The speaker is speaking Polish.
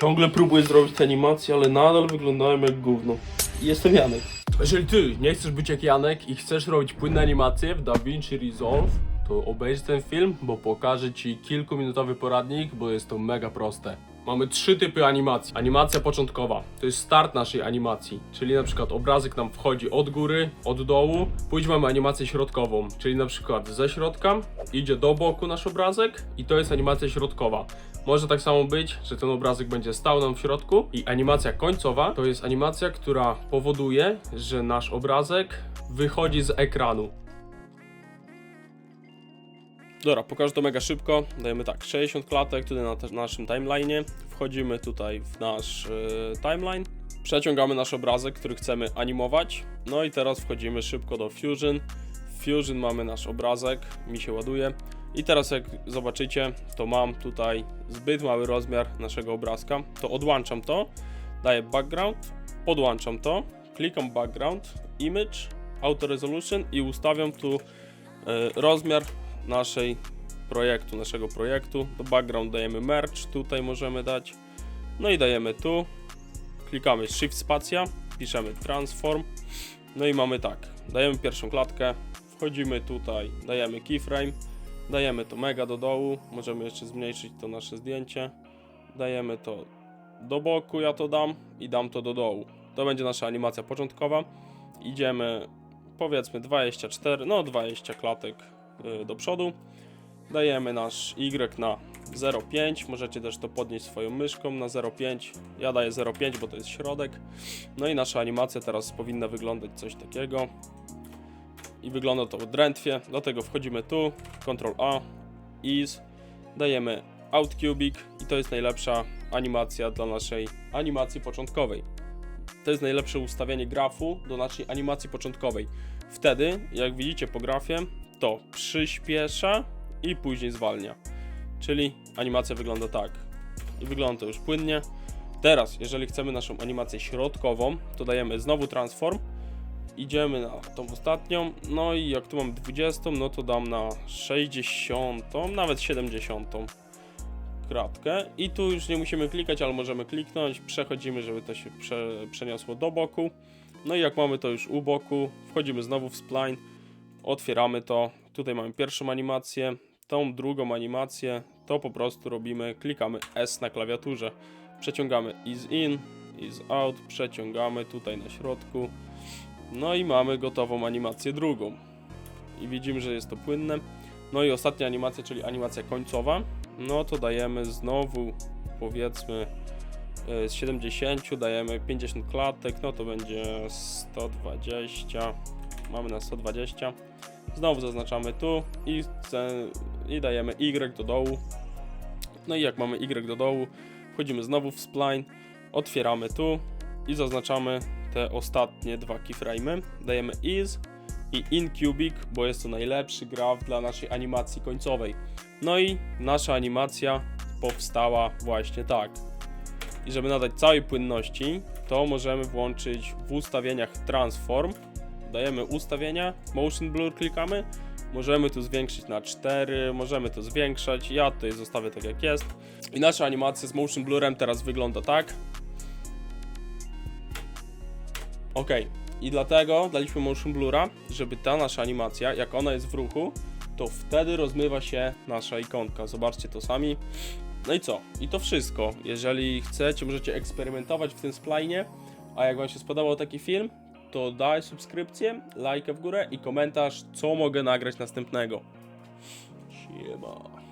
Ciągle próbuję zrobić te animacje, ale nadal wyglądają jak gówno. Jestem Janek. Jeżeli ty nie chcesz być jak Janek i chcesz robić płynne animacje w DaVinci Resolve, to obejrz ten film, bo pokażę ci kilkuminutowy poradnik, bo jest to mega proste. Mamy trzy typy animacji. Animacja początkowa to jest start naszej animacji, czyli na przykład obrazek nam wchodzi od góry, od dołu. Później mamy animację środkową, czyli na przykład ze środka idzie do boku nasz obrazek i to jest animacja środkowa. Może tak samo być, że ten obrazek będzie stał nam w środku i animacja końcowa to jest animacja, która powoduje, że nasz obrazek wychodzi z ekranu. Dobra, pokażę to mega szybko. Dajemy tak, 60 klatek tutaj na naszym timeline'ie. Wchodzimy tutaj w nasz e, timeline. Przeciągamy nasz obrazek, który chcemy animować. No i teraz wchodzimy szybko do Fusion. W Fusion mamy nasz obrazek, mi się ładuje. I teraz jak zobaczycie, to mam tutaj zbyt mały rozmiar naszego obrazka. To odłączam to, daję background, podłączam to, klikam background, image, auto resolution i ustawiam tu e, rozmiar naszej projektu, naszego projektu. Do background dajemy merge, tutaj możemy dać. No i dajemy tu. Klikamy shift spacja, piszemy transform. No i mamy tak. Dajemy pierwszą klatkę, wchodzimy tutaj, dajemy keyframe, dajemy to mega do dołu. Możemy jeszcze zmniejszyć to nasze zdjęcie. Dajemy to do boku, ja to dam i dam to do dołu. To będzie nasza animacja początkowa. Idziemy powiedzmy 24, no 20 klatek do przodu. Dajemy nasz Y na 0,5. Możecie też to podnieść swoją myszką na 0,5. Ja daję 0,5, bo to jest środek. No i nasza animacja teraz powinna wyglądać coś takiego. I wygląda to drętwie. Dlatego wchodzimy tu, Ctrl A, Ease. Dajemy Out Cubic i to jest najlepsza animacja dla naszej animacji początkowej. To jest najlepsze ustawienie grafu do naszej animacji początkowej. Wtedy, jak widzicie po grafie, to przyspiesza i później zwalnia. Czyli animacja wygląda tak. I wygląda to już płynnie. Teraz, jeżeli chcemy naszą animację środkową, to dajemy znowu transform. Idziemy na tą ostatnią. No i jak tu mam 20, no to dam na 60, nawet 70 kratkę. I tu już nie musimy klikać, ale możemy kliknąć. Przechodzimy, żeby to się prze, przeniosło do boku. No i jak mamy to już u boku, wchodzimy znowu w spline, otwieramy to. Tutaj mamy pierwszą animację, tą drugą animację, to po prostu robimy, klikamy S na klawiaturze. Przeciągamy is in, is out, przeciągamy tutaj na środku. No i mamy gotową animację drugą. I widzimy, że jest to płynne. No i ostatnia animacja, czyli animacja końcowa. No to dajemy znowu, powiedzmy, e, z 70 dajemy 50 klatek, no to będzie 120. Mamy na 120. Znowu zaznaczamy tu i, i dajemy Y do dołu. No i jak mamy Y do dołu, wchodzimy znowu w spline, otwieramy tu i zaznaczamy te ostatnie dwa keyframe'y. Dajemy is i in cubic, bo jest to najlepszy graf dla naszej animacji końcowej. No i nasza animacja powstała właśnie tak. I żeby nadać całej płynności, to możemy włączyć w ustawieniach transform. Dajemy ustawienia, motion blur klikamy. Możemy tu zwiększyć na 4, możemy to zwiększać. Ja tutaj zostawię tak jak jest. I nasza animacja z motion blurem teraz wygląda tak. Ok, i dlatego daliśmy motion blura, żeby ta nasza animacja, jak ona jest w ruchu, to wtedy rozmywa się nasza ikonka. Zobaczcie to sami. No i co? I to wszystko. Jeżeli chcecie, możecie eksperymentować w tym splainie. A jak Wam się spodobał taki film, to daj subskrypcję, lajkę w górę i komentarz, co mogę nagrać następnego. Siema.